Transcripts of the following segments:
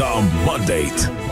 The Mandate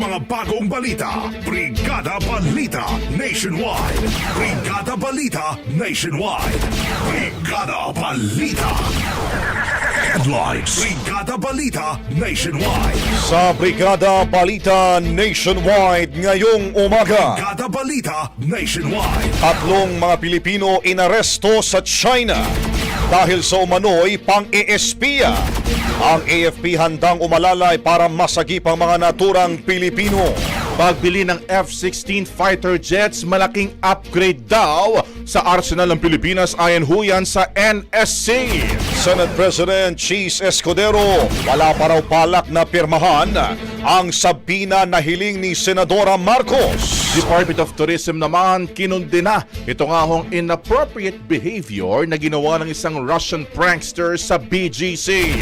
Mga bagong balita. Brigada Balita Nationwide. Brigada Balita Nationwide. Brigada Balita. Headlines. Brigada Balita Nationwide. Sa Brigada Balita Nationwide ngayong umaga. Brigada Balita Nationwide. Tatlong mga Pilipino inaresto sa China dahil sa umano'y pang-eespiya. Ang AFP handang umalalay para masagip ang mga naturang Pilipino. Pagbili ng F-16 fighter jets, malaking upgrade daw sa arsenal ng Pilipinas ayon huyan sa NSC. Senate President Cheese Escudero wala pa raw balak na pirmahan ang sabina na hiling ni Senadora Marcos. Department of Tourism naman kinundina ito nga hong inappropriate behavior na ginawa ng isang Russian prankster sa BGC.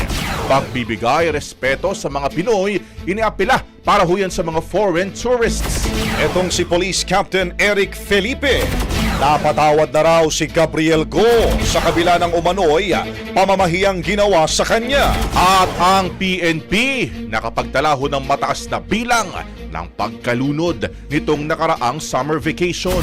Pagbibigay respeto sa mga Pinoy, iniapila para huyan sa mga foreign tourists. Etong si Police Captain Eric Felipe. Napatawad na raw si Gabriel Go sa kabila ng umano'y pamamahiyang ginawa sa kanya. At ang PNP nakapagtala ho ng mataas na bilang ng pagkalunod nitong nakaraang summer vacation.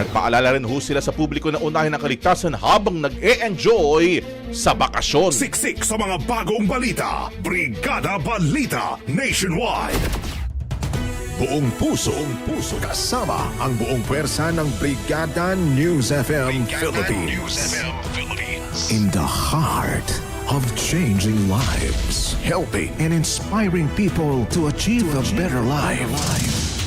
Nagpaalala rin ho sila sa publiko na unahin ang kaligtasan habang nag-e-enjoy sa bakasyon. Siksik sa mga bagong balita. Brigada Balita Nationwide. Buong puso, buong puso kasama ang buong pwersa ng Brigada News FM Philippines. in the heart of changing lives, helping and inspiring people to achieve, a better life.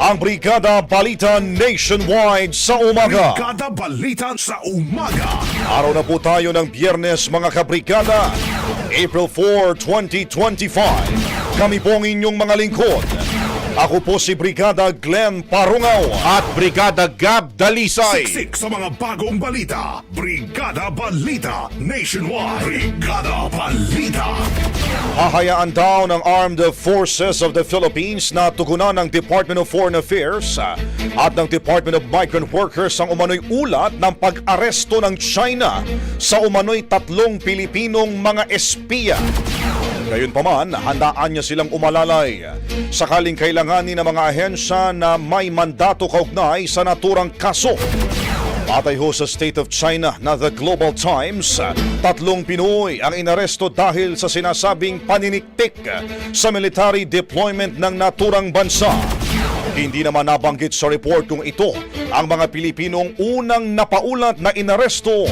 ang Brigada Balita Nationwide sa umaga. Brigada Balita sa umaga. Araw na po tayo ng biyernes mga kabrigada. April 4, 2025. Kami po ang inyong mga lingkod. Ako po si Brigada Glenn Parungaw. At Brigada Gab Dalisay. Siksik sa mga bagong balita. Brigada Balita Nationwide. Brigada Balita. Hahayaan daw ng Armed Forces of the Philippines na tugunan ng Department of Foreign Affairs ah, at ng Department of Migrant Workers ang umano'y ulat ng pag-aresto ng China sa umano'y tatlong Pilipinong mga espiya. Gayunpaman, handaan niya silang umalalay sakaling kailanganin ng mga ahensya na may mandato kaugnay sa naturang kaso. Patay ho sa State of China na The Global Times, tatlong Pinoy ang inaresto dahil sa sinasabing paniniktik sa military deployment ng naturang bansa. Hindi naman nabanggit sa report kung ito ang mga Pilipinong unang napaulat na inaresto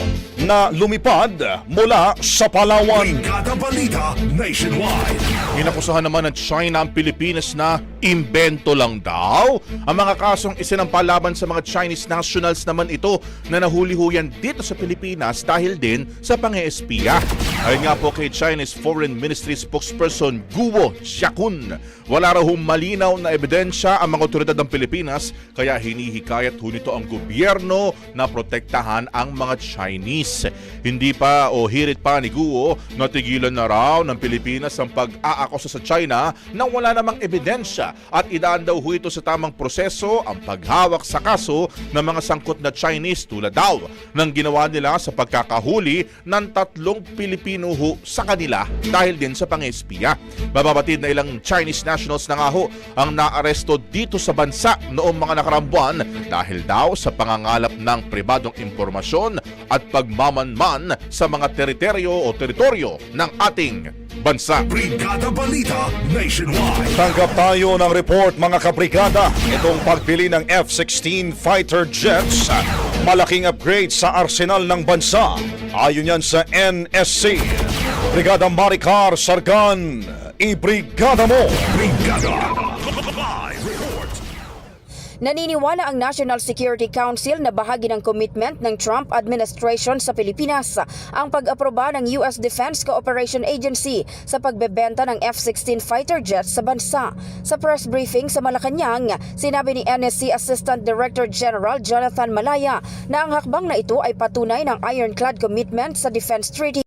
na lumipad mula sa Palawan. Balita Nationwide. Inakusahan naman ng China ang Pilipinas na imbento lang daw. Ang mga kasong isinampalaban sa mga Chinese nationals naman ito na nahuli-huyan dito sa Pilipinas dahil din sa pang-espiya. Ayon nga po kay Chinese Foreign Ministry spokesperson Guo Xiaokun, wala raw malinaw na ebidensya ang mga otoridad ng Pilipinas kaya hinihikayat ho nito ang gobyerno na protektahan ang mga Chinese. Hindi pa o hirit pa ni Guo na tigilan na raw ng Pilipinas ang pag-aakusa sa China na wala namang ebidensya at idaan daw ito sa tamang proseso ang paghawak sa kaso ng mga sangkot na Chinese tulad daw ng ginawa nila sa pagkakahuli ng tatlong Pilipino ho sa kanila dahil din sa pang-espiya. Bababatid na ilang Chinese nationals na nga ho ang naaresto dito sa bansa noong mga nakarambuan dahil daw sa pangangalap ng pribadong impormasyon at pagmamanman sa mga teritoryo o teritoryo ng ating bansa. Brigada Balita Nationwide. Tanggap tayo ng report mga kabrigada. Itong pagpili ng F-16 fighter jets, malaking upgrade sa arsenal ng bansa. Ayon yan sa NSC. Brigada Maricar Sargan, ibrigada mo! Brigada. Naniniwala ang National Security Council na bahagi ng commitment ng Trump administration sa Pilipinas ang pag-aproba ng US Defense Cooperation Agency sa pagbebenta ng F-16 fighter jets sa bansa. Sa press briefing sa Malacanang, sinabi ni NSC Assistant Director General Jonathan Malaya na ang hakbang na ito ay patunay ng ironclad commitment sa Defense Treaty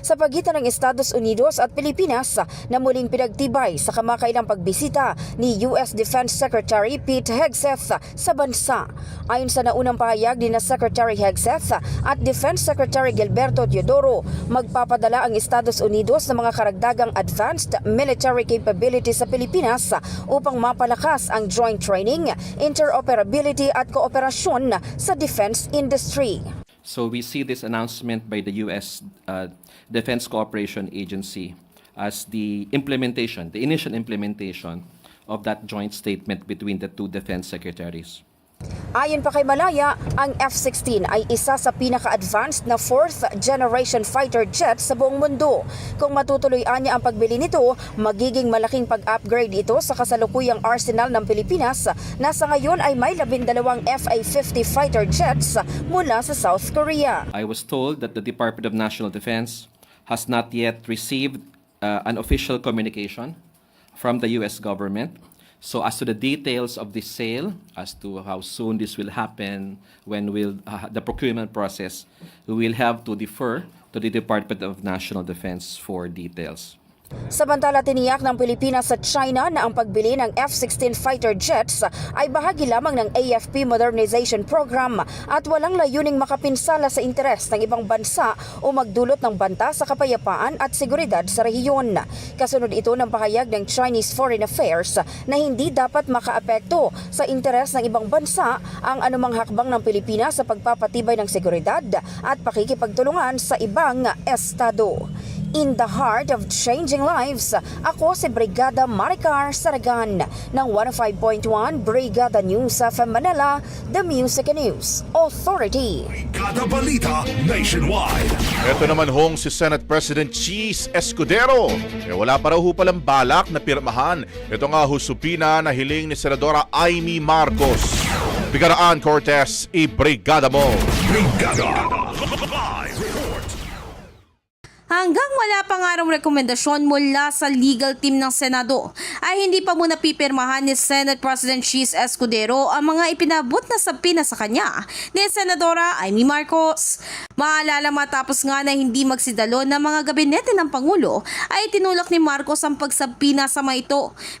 sa pagitan ng Estados Unidos at Pilipinas na muling pinagtibay sa kamakailang pagbisita ni US Defense Secretary Pete Hegseth sa bansa. Ayon sa naunang pahayag ni na Secretary Hegseth at Defense Secretary Gilberto Teodoro, magpapadala ang Estados Unidos ng mga karagdagang advanced military capabilities sa Pilipinas upang mapalakas ang joint training, interoperability at kooperasyon sa defense industry. So we see this announcement by the U.S. uh, Defense Cooperation Agency as the implementation, the initial implementation of that joint statement between the two defense secretaries. Ayon pa kay Malaya, ang F-16 ay isa sa pinaka-advanced na fourth generation fighter jet sa buong mundo. Kung matutuloyan niya ang pagbili nito, magiging malaking pag-upgrade ito sa kasalukuyang arsenal ng Pilipinas na sa ngayon ay may labindalawang FA-50 fighter jets mula sa South Korea. I was told that the Department of National Defense has not yet received uh, an official communication from the U.S. government. So as to the details of this sale, as to how soon this will happen, when will uh, the procurement process, we will have to defer to the Department of National Defense for details. Samantala tiniyak ng Pilipinas sa China na ang pagbili ng F-16 fighter jets ay bahagi lamang ng AFP Modernization Program at walang layuning makapinsala sa interes ng ibang bansa o magdulot ng banta sa kapayapaan at seguridad sa rehiyon. Kasunod ito ng pahayag ng Chinese Foreign Affairs na hindi dapat makaapekto sa interes ng ibang bansa ang anumang hakbang ng Pilipinas sa pagpapatibay ng seguridad at pakikipagtulungan sa ibang estado. In the heart of changing lives, ako si Brigada Maricar Saragan ng 105.1 Brigada News of Manila, The Music and News Authority. Kada balita nationwide. Ito naman hong si Senate President Cheese Escudero. Eh wala pa raw ho palang balak na pirmahan. Ito nga ho supina na hiling ni Senadora Amy Marcos. Bigaraan Cortez, i-brigada mo. Brigada. Hanggang wala pang araw rekomendasyon mula sa legal team ng Senado, ay hindi pa muna pipirmahan ni Senate President Cheese Escudero ang mga ipinabot na sabina sa kanya ni Senadora Amy Marcos. Maalala matapos nga na hindi magsidalo ng mga gabinete ng Pangulo, ay tinulak ni Marcos ang pagsabina sa mga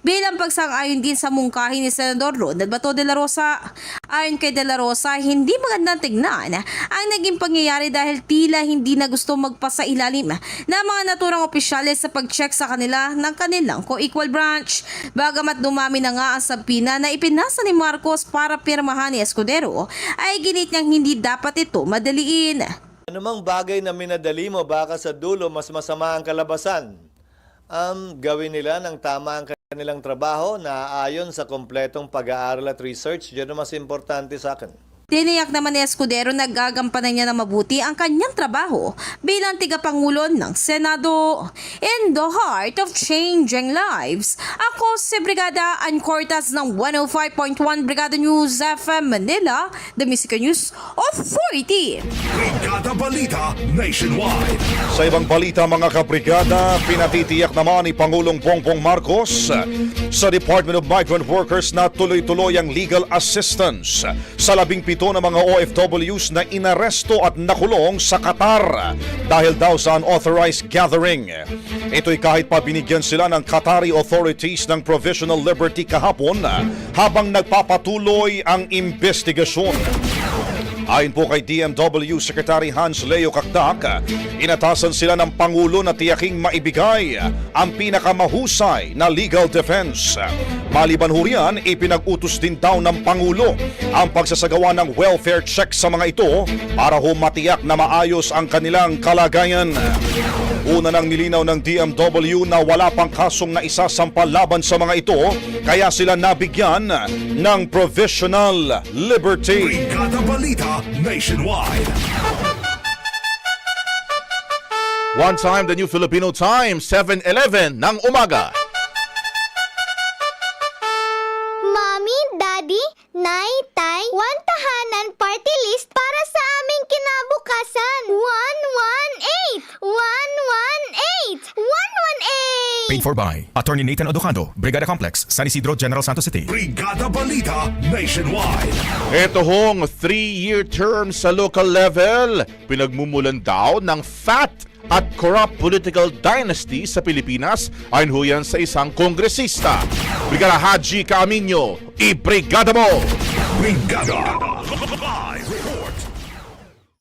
bilang pagsang-ayon din sa mungkahi ni Senador Ronald Bato de la Rosa. Ayon kay de la Rosa, hindi magandang tignan ang naging pangyayari dahil tila hindi na gusto magpasailalim na mga naturang opisyales sa pag-check sa kanila ng kanilang co-equal branch. Bagamat dumami na nga ang sabina na ipinasa ni Marcos para pirmahan ni Escudero, ay ginit niyang hindi dapat ito madaliin. Anumang bagay na minadali mo baka sa dulo mas masama ang kalabasan. Um, gawin nila ng tama ang kanilang trabaho na ayon sa kompletong pag-aaral at research. Yun ang mas importante sa akin. Tiniyak naman ni Escudero na gagampanan niya na mabuti ang kanyang trabaho bilang tigapangulo ng Senado. In the heart of changing lives, ako si Brigada Ann Cortas ng 105.1 Brigada News FM Manila, the Music News Authority. Brigada balita nationwide. Sa ibang balita mga kabrigada, pinatitiyak naman ni Pangulong Bongbong Marcos sa Department of Migrant Workers na tuloy-tuloy ang legal assistance sa labing pito na mga OFWs na inaresto at nakulong sa Qatar dahil daw sa unauthorized gathering. Ito'y kahit pa binigyan sila ng Qatari authorities ng provisional liberty kahapon habang nagpapatuloy ang investigasyon. Ayon po kay DMW Secretary Hans Leo Kakdak, inatasan sila ng Pangulo na tiyaking maibigay ang pinakamahusay na legal defense. Maliban ho riyan, ipinag-utos din daw ng Pangulo ang pagsasagawa ng welfare check sa mga ito para ho matiyak na maayos ang kanilang kalagayan. Una nang nilinaw ng DMW na wala pang kasong na isasampa laban sa mga ito kaya sila nabigyan ng provisional liberty. Balita nationwide. One time, the new Filipino time, 7.11 ng umaga. Paid for by Attorney Nathan Odocando, Brigada Complex, San Isidro, General Santos City. Brigada balita nationwide. Ito hong three-year term sa local level. Pinagmumulan daw ng fat at corrupt political dynasty sa Pilipinas ayon ho yan sa isang kongresista. Brigada Haji Camino, i-brigada mo! Brigada. Live.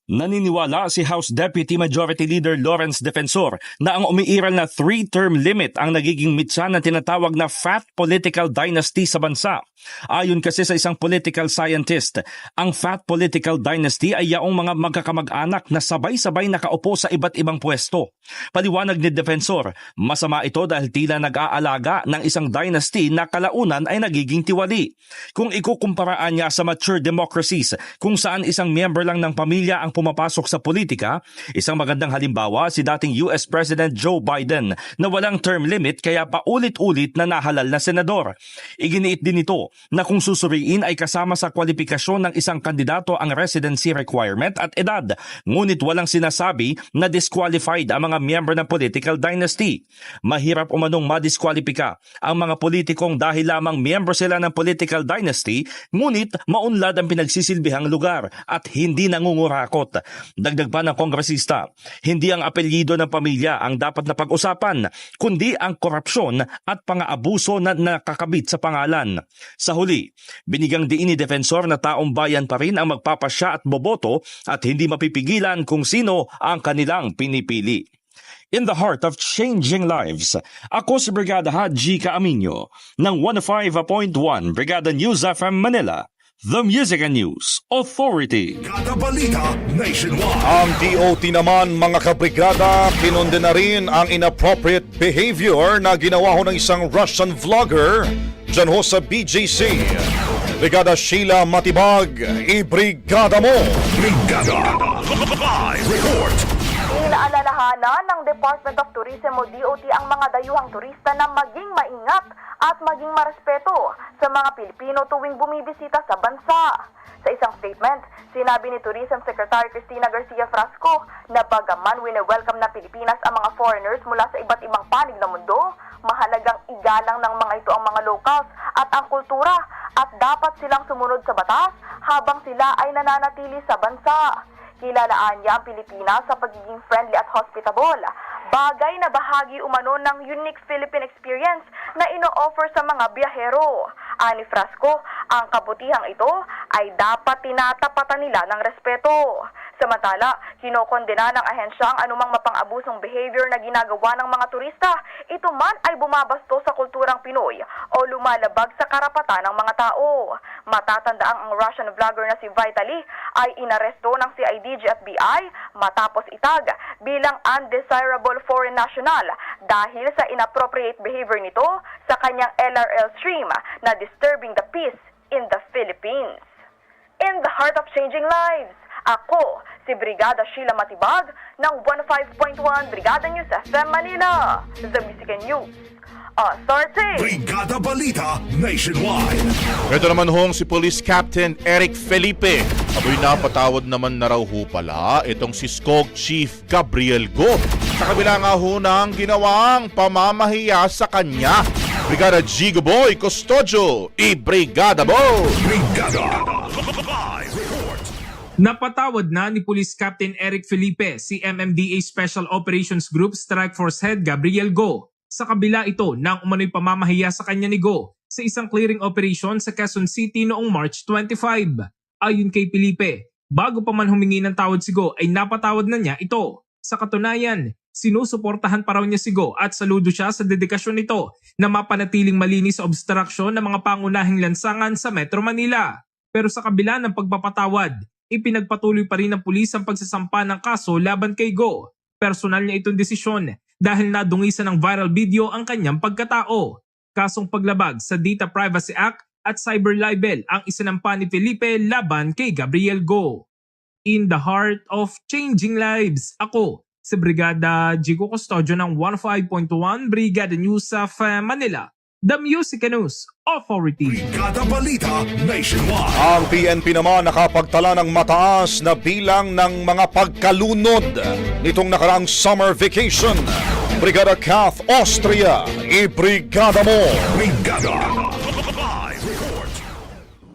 Naniniwala si House Deputy Majority Leader Lawrence Defensor na ang umiiral na three-term limit ang nagiging mitsa ng tinatawag na fat political dynasty sa bansa. Ayon kasi sa isang political scientist, ang fat political dynasty ay yaong mga magkakamag-anak na sabay-sabay nakaupo sa iba't ibang pwesto. Paliwanag ni Defensor, masama ito dahil tila nag-aalaga ng isang dynasty na kalaunan ay nagiging tiwali. Kung ikukumparaan niya sa mature democracies kung saan isang member lang ng pamilya ang pumapasok sa politika, isang magandang halimbawa si dating US President Joe Biden na walang term limit kaya paulit-ulit na nahalal na senador. Iginiit din ito na kung susuriin ay kasama sa kwalifikasyon ng isang kandidato ang residency requirement at edad, ngunit walang sinasabi na disqualified ang mga miyembro ng political dynasty. Mahirap umanong madiskwalipika ang mga politikong dahil lamang miyembro sila ng political dynasty, ngunit maunlad ang pinagsisilbihang lugar at hindi nangungurakot. Ballot. Dagdag pa ng kongresista, hindi ang apelyido ng pamilya ang dapat na pag-usapan, kundi ang korupsyon at pang-aabuso na nakakabit sa pangalan. Sa huli, binigang diin ni Defensor na taong bayan pa rin ang magpapasya at boboto at hindi mapipigilan kung sino ang kanilang pinipili. In the heart of changing lives, ako si Brigada Haji Kaaminyo ng 105.1 Brigada News FM Manila, the Music and News Authority. Kada balita nationwide. Ang DOT naman mga kabrigada, kinonde na rin ang inappropriate behavior na ginawa ho ng isang Russian vlogger dyan ho sa BGC. Brigada Sheila Matibag, ibrigada mo! Brigada. Live report. Inaalalahanan ng Department of Tourism o DOT ang mga dayuhang turista na maging maingat at maging marespeto sa mga Pilipino tuwing bumibisita sa bansa. Sa isang statement, sinabi ni Tourism Secretary Cristina Garcia Frasco na bagaman wini-welcome ng Pilipinas ang mga foreigners mula sa iba't ibang panig ng mundo, mahalagang igalang ng mga ito ang mga locals at ang kultura at dapat silang sumunod sa batas habang sila ay nananatili sa bansa. Kilalaan niya ang Pilipinas sa pagiging friendly at hospitable. Bagay na bahagi umano ng unique Philippine experience na ino-offer sa mga biyahero. Ani Frasco, ang kabutihang ito ay dapat tinatapatan nila ng respeto. Samantala, kinokondena ng ahensya ang anumang mapang-abusong behavior na ginagawa ng mga turista. Ito man ay bumabasto sa kulturang Pinoy o lumalabag sa karapatan ng mga tao. Matatandaan ang Russian vlogger na si Vitaly ay inaresto ng CIDG at BI matapos itag bilang undesirable foreign national dahil sa inappropriate behavior nito sa kanyang LRL stream na disturbing the peace in the Philippines. In the heart of changing lives, ako, si Brigada Sheila Matibag ng 15.1 Brigada News FM Manila, The Music and News. Authority! Brigada balita nationwide. Ito naman hong si Police Captain Eric Felipe. Aboy napatawad naman na raw ho pala itong si SCOG Chief Gabriel Go. Sa kabila nga ho ng ginawang pamamahiya sa kanya. Brigada Gigo Boy Custodio, i-brigada mo! Brigada. Live report. Napatawad na ni Police Captain Eric Felipe si MMDA Special Operations Group Strike Force Head Gabriel Go. Sa kabila ito ng umano'y pamamahiya sa kanya ni Go sa isang clearing operation sa Quezon City noong March 25. Ayon kay Felipe, bago pa man humingi ng tawad si Go ay napatawad na niya ito. Sa katunayan, sinusuportahan pa raw niya si Go at saludo siya sa dedikasyon nito na mapanatiling malinis sa obstruction ng mga pangunahing lansangan sa Metro Manila. Pero sa kabila ng pagpapatawad, ipinagpatuloy pa rin ng pulis ang pagsasampa ng kaso laban kay Go. Personal niya itong desisyon dahil nadungisan ng viral video ang kanyang pagkatao. Kasong paglabag sa Data Privacy Act at cyber libel ang isinampa ni Felipe laban kay Gabriel Go. In the heart of changing lives, ako si Brigada Jigo Custodio ng 15.1 Brigada News uh, Manila, The Music News Authority. Brigada balita nationwide. Ang PNP naman nakapagtala ng mataas na bilang ng mga pagkalunod nitong nakaraang summer vacation. Brigada Kath Austria, i-brigada mo! Brigada.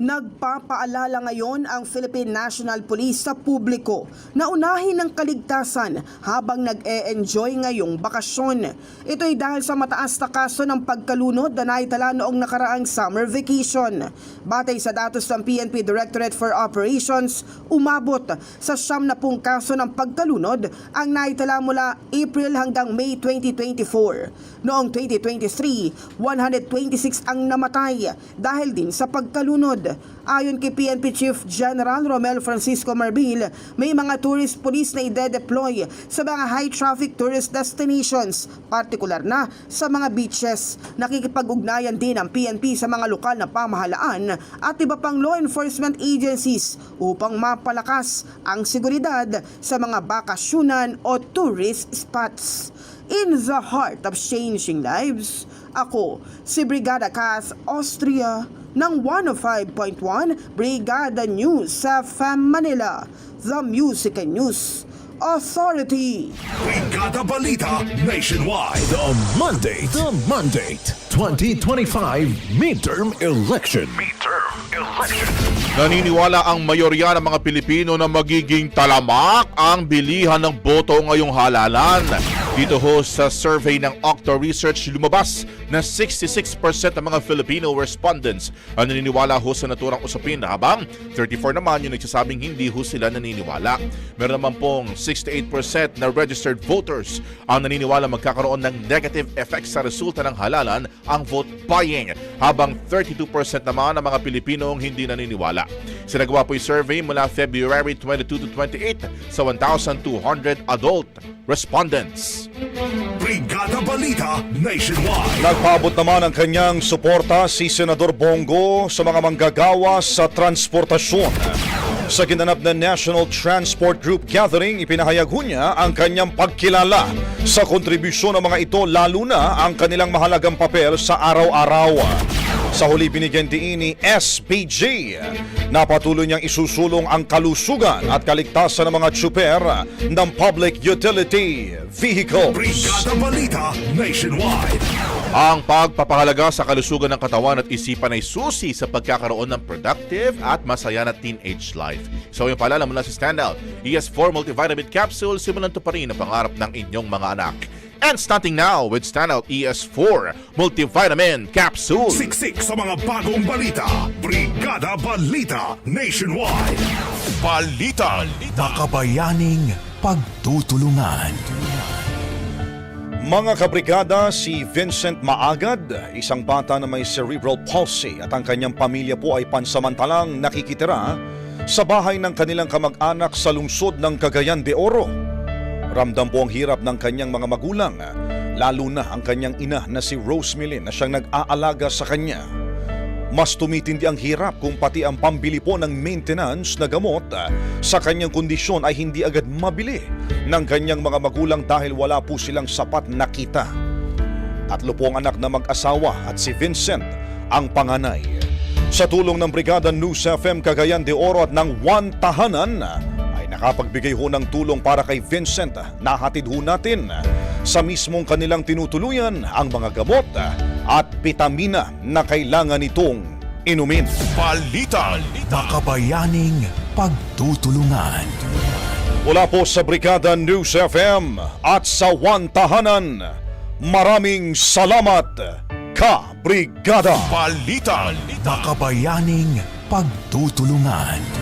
Nagpapaalala ngayon ang Philippine National Police sa publiko na unahin ng kaligtasan habang nag-e-enjoy ngayong bakasyon. Ito ay dahil sa mataas na kaso ng pagkalunod na naitala noong nakaraang summer vacation. Batay sa datos ng PNP Directorate for Operations, umabot sa siyam na pong kaso ng pagkalunod ang naitala mula April hanggang May 2024. Noong 2023, 126 ang namatay dahil din sa pagkalunod. Ayon kay PNP Chief General Romel Francisco Marbil, may mga tourist police na ide-deploy sa mga high traffic tourist destinations, partikular na sa mga beaches. Nakikipag-ugnayan din ang PNP sa mga lokal na pamahalaan at iba pang law enforcement agencies upang mapalakas ang seguridad sa mga bakasyunan o tourist spots. In the heart of changing lives, ako si Brigada Kath Austria ng 105.1 Brigada News sa FM Manila, The Music and News Authority. Brigada balita nationwide. The Monday, the Monday, 2025 midterm election. Midterm election. Naniniwala ang mayorya ng mga Pilipino na magiging talamak ang bilihan ng boto ngayong halalan. Dito ho sa survey ng Octo Research lumabas na 66% ng mga Filipino respondents ang naniniwala ho sa naturang usapin habang 34 naman yung nagsasabing hindi ho sila naniniwala. Meron naman pong 68% na registered voters ang naniniwala magkakaroon ng negative effect sa resulta ng halalan ang vote buying habang 32% naman ng mga Pilipino ang hindi naniniwala. Sinagawa po yung survey mula February 22 to 28 sa 1,200 adult respondents. Brigada Balita Nationwide. Nagpaabot naman ang kanyang suporta si Senador Bongo sa mga manggagawa sa transportasyon. Sa ginanap na National Transport Group Gathering, ipinahayag ho niya ang kanyang pagkilala sa kontribusyon ng mga ito lalo na ang kanilang mahalagang papel sa araw-araw. Sa huli binigyan din ni SPG na patuloy niyang isusulong ang kalusugan at kaligtasan ng mga tsuper ng public utility vehicles. Brigada Balita Nationwide. Ang pagpapahalaga sa kalusugan ng katawan at isipan ay susi sa pagkakaroon ng productive at masaya na teenage life. So yung paalala mula sa Standout, ES4 Multivitamin Capsule, simulan to pa rin ang pangarap ng inyong mga anak. And starting now with Standout ES4 Multivitamin Capsule. Siksik sa mga bagong balita. Brigada Balita Nationwide. Balita. Makabayaning pagtutulungan. Mga kabrigada, si Vincent Maagad, isang bata na may cerebral palsy at ang kanyang pamilya po ay pansamantalang nakikitira sa bahay ng kanilang kamag-anak sa lungsod ng Cagayan de Oro. Ramdam po ang hirap ng kanyang mga magulang, lalo na ang kanyang ina na si Rosemilin na siyang nag-aalaga sa kanya. Mas tumitindi ang hirap kung pati ang pambili po ng maintenance na gamot ah, sa kanyang kondisyon ay hindi agad mabili ng kanyang mga magulang dahil wala po silang sapat na kita. Tatlo po ang anak na mag-asawa at si Vincent ang panganay. Sa tulong ng Brigada News FM Cagayan de Oro at ng One Tahanan, ay nakapagbigay ho ng tulong para kay Vincent. Nahatid ho natin sa mismong kanilang tinutuluyan ang mga gamot at vitamina na kailangan nitong inumin. Balita. Makabayaning pagtutulungan. Mula po sa Brigada News FM at sa One Tahanan, maraming salamat, Ka Brigada! Balita. Makabayaning pagtutulungan.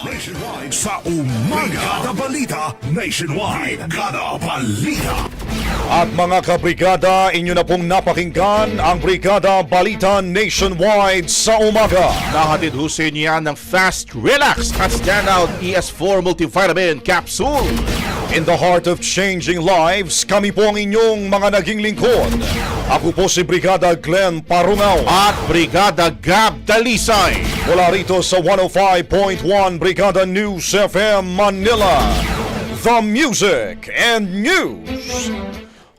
Nationwide. Sa umaga. Brigada Balita Nationwide. Brigada Balita. At mga kabrigada, inyo na pong napakinggan ang Brigada Balita Nationwide sa umaga. Nahatid ho sa inyo yan ng Fast Relax at Standout ES4 Multivitamin Capsule. In the heart of changing lives, kami po ang inyong mga naging lingkod. Ako po si Brigada Glenn Parungaw. At Brigada Gab Dalisay. Mula rito sa 105.1 Brigada News FM Manila. The Music and News